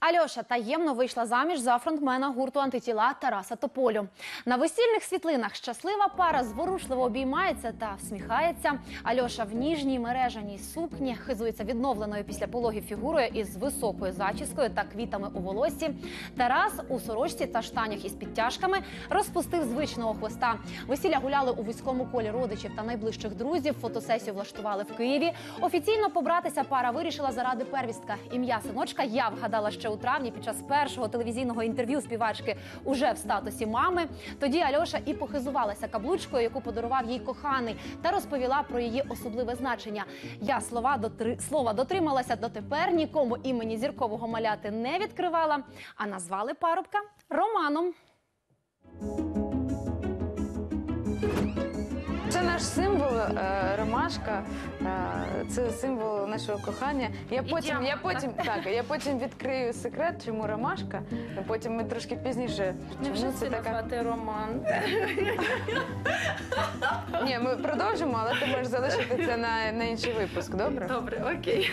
Альоша таємно вийшла заміж за фронтмена гурту антитіла Тараса Тополю. На весільних світлинах щаслива пара зворушливо обіймається та всміхається. Альоша в ніжній мережаній сукні хизується відновленою після пологів фігурою із високою зачіскою та квітами у волоссі. Тарас у сорочці та штанях із підтяжками розпустив звичного хвоста. Весілля гуляли у вузькому колі родичів та найближчих друзів. Фотосесію влаштували в Києві. Офіційно побратися пара вирішила заради первістка. Ім'я синочка я вгадала ще у травні під час першого телевізійного інтерв'ю співачки уже в статусі мами. Тоді Альоша і похизувалася каблучкою, яку подарував їй коханий, та розповіла про її особливе значення. Я слова дотри... слова дотрималася дотепер, нікому імені зіркового маляти не відкривала, а назвали парубка Романом. Наш символ е, ромашка, е, це символ нашого кохання. Я потім, я потім так, я потім відкрию секрет, чому ромашка. Потім ми трошки пізніше. Не чому це назвати роман. Ні, ми продовжимо, але ти можеш залишити це на, на інший випуск. Добре? Добре, окей.